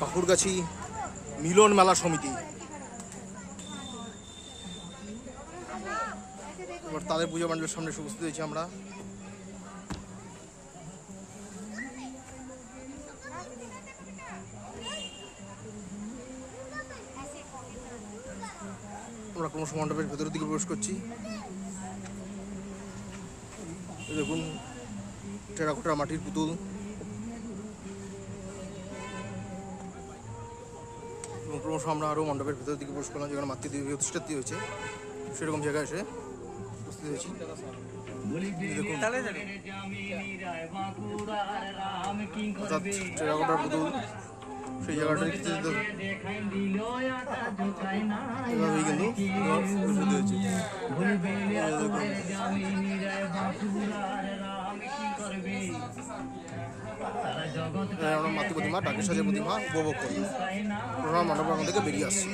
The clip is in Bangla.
কাকুরগাছি মিলন মেলা সমিতি। এবার তাদের পুজো মণ্ডলের সামনে এসে উপস্থিত হয়েছি আমরা। আমরা ক্রমশ মণ্ডপের ভেতরের দিকে প্রবেশ করছি। দেখুন, টেরাকোটা মাটির পুতুল। এবং ক্রমশ আমরা আরও মণ্ডপের ভেতরের দিকে প্রবেশ করলাম যেখানে মাতৃদেবী প্রতিষ্ঠাতি হয়েছে। সেরকম জায়গায় এসে উপস্থিত হয়েছি। অর্থাৎ টেরাকোটার পুতুল সেই জায়গাটা দেখতে যেতে এভাবেই কিন্তু উপস্থিত হয়েছে এই দেখুন এখানে আমরা মাতৃ প্রতিমা ডাকের সাজের প্রতিমা উপভোগ করি। প্রধান মণ্ডপ থেকে বেরিয়ে আসছি।